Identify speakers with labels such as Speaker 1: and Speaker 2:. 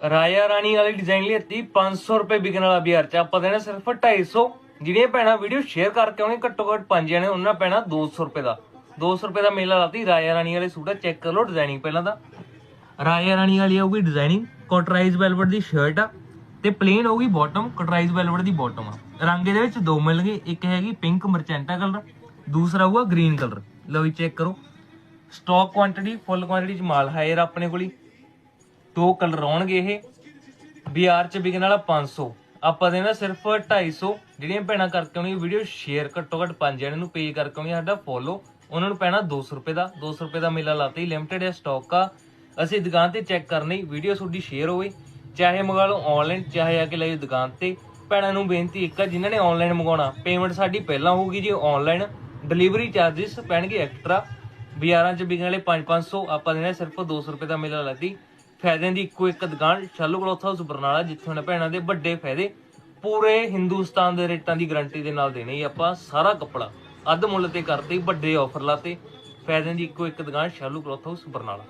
Speaker 1: ਰਾਜਾ ਰਾਣੀ ਵਾਲੀ ਡਿਜ਼ਾਈਨ ਲਈ ਹੱਤੀ 500 ਰੁਪਏ ਵਿਕਣ ਵਾਲਾ ਬਾਜ਼ਾਰ ਚ। ਆਪਾਂ ਦੇਣਾ ਸਿਰਫ 250 ਜਿਹੜੀਆਂ ਭੈਣਾਂ ਵੀਡੀਓ ਸ਼ੇਅਰ ਕਰਕੇ ਆਉਣੇ ਘੱਟੋ ਘੱਟ ਪੰਜ ਜਣੇ ਉਹਨਾਂ ਪੈਣਾ 200 ਰੁਪਏ ਦਾ। 200 ਰੁਪਏ ਦਾ ਮੇਲਾ ਲਾਤੀ ਰਾਜਾ ਰਾਣੀ ਵਾਲੇ ਸੂਟ ਆ ਚੈੱਕ ਕਰ ਲਓ ਡਿਜ਼ਾਈਨਿੰਗ ਪਹਿਲਾਂ ਤਾਂ। ਰਾਜਾ ਰਾਣੀ ਵਾਲੀ ਆਊਗੀ ਡਿਜ਼ਾਈਨਿੰਗ ਕੋਟਰਾਈਜ਼ ਵੈਲਵਟ ਦੀ ਸ਼ਰਟ ਆ, ਤੇ ਪਲੇਨ ਹੋਊਗੀ ਬਾਟਮ ਕੋਟਰਾਈਜ਼ ਵੈਲਵਟ ਦੀ ਬਾਟਮ ਆ। ਰੰਗ ਇਹਦੇ ਵਿੱਚ ਦੋ ਮਿਲਣਗੇ ਇੱਕ ਹੈਗੀ ਪਿੰਕ ਮਰਚੈਂਟਾ ਕਲਰ ਦੂਸਰਾ ਹੋਊਗਾ ਗ੍ਰੀਨ ਕਲਰ ਲਓ ਜੀ ਚੈੱਕ ਕਰੋ। ਸਟਾਕ ਕੁਆਂਟੀਟੀ ਫੁੱਲ ਕੁਆਂਟੀਟੀ ਚ ਮਾਲ ਹੈ ਯਾਰ ਆਪਣੇ ਕੋਲ ਦੋ ਕਲਰ ਆਉਣਗੇ ਇਹ। ਬਾਜ਼ਾਰ ਚ ਵਿਕਣ ਵਾਲਾ 500 ਆਪਾਂ ਦੇਣਾ ਸਿਰਫ 250 ਜਿਹੜੀਆਂ ਭੈਣਾਂ ਕਰਕੇ ਆਉਣੀ ਵੀਡੀਓ ਸ਼ੇਅਰ ਘੱਟੋ ਘੱਟ ਪੰਜ ਜਣਿਆਂ ਨੂੰ ਪੇ ਕਰਕੇ ਆਉਣੀ ਸਾਡਾ ਫੋਲੋ ਉਹਨਾਂ ਨੂੰ ਪੈਣਾ 200 ਰੁਪਏ ਦਾ। 200 ਰੁਪਏ ਦਾ ਮੇਲਾ ਲਾਤੇ ਲਿਮਟਿਡ ਹੈ ਸਟਾਕ ਆ। ਅਸੀਂ ਦੁਕਾਨ ਤੇ ਚੈੱਕ ਕਰਨੀ ਵੀਡੀਓ ਤੁਹਾਡੀ ਸ਼ੇਅਰ ਹੋਵੇ। ਚਾਹੇ ਮੰਗਾ ਲਓ ਆਨਲਾਈਨ ਚਾਹੇ ਆ ਕੇ ਲੈ ਜਾਓ ਦੁਕਾਨ ਤੇ। ਭੈਣਾਂ ਨੂੰ ਬੇਨਤੀ ਇੱਕ ਆ, ਜਿਨ੍ਹਾਂ ਨੇ ਆਨਲਾਈਨ ਮੰਗਾਉਣਾ ਪੇਮੈਂਟ ਸਾਡੀ ਪਹਿਲਾਂ ਹੋਊਗੀ ਜੀ ਆਨਲਾਈਨ ਡਿਲੀਵਰੀ ਚਾਰजेस ਪੈਣਗੇ ਐਕਸਟਰਾ ਬਾਜ਼ਾਰਾਂ 'ਚ ਵਿਕਣ ਵਾਲੇ 5-500 ਆਪਾਂ ਦੇਣਾ ਸਿਰਫ 200 ਰੁਪਏ ਦਾ ਮੇਲਾ ਲੱਗਦੀ ਫਾਇਦਿਆਂ ਦੀ ਇੱਕੋ ਇੱਕ ਦੁਕਾਨ, ਸ਼ਾਲੂ ਕਲੋਥ ਹਾਊਸ, ਬਰਨਾਲਾ, ਜਿੱਥੇ ਹੁਣ ਭੈਣਾਂ ਦੇ ਵੱਡੇ ਫਾਇਦੇ, ਪੂਰੇ ਹਿੰਦੁਸਤਾਨ ਦੇ ਰੇਟਾਂ ਦੀ ਗਾਰੰਟੀ ਦੇ ਨਾਲ ਦੇਣੇ ਜੀ ਆਪਾਂ ਸਾਰਾ ਕੱਪੜਾ। ਅੱਧ ਮੁੱਲ ਤੇ ਕਰਤੇ, ਵੱਡੇ ਆਫਰ ਲਾਤੇ ਫਾਇਦਿਆਂ ਦੀ ਇੱਕੋ ਇੱਕ ਦੁਕਾਨ, ਸ਼ਾਲੂ ਕਲੋਥ ਹਾਊਸ, ਬਰਨਾਲਾ।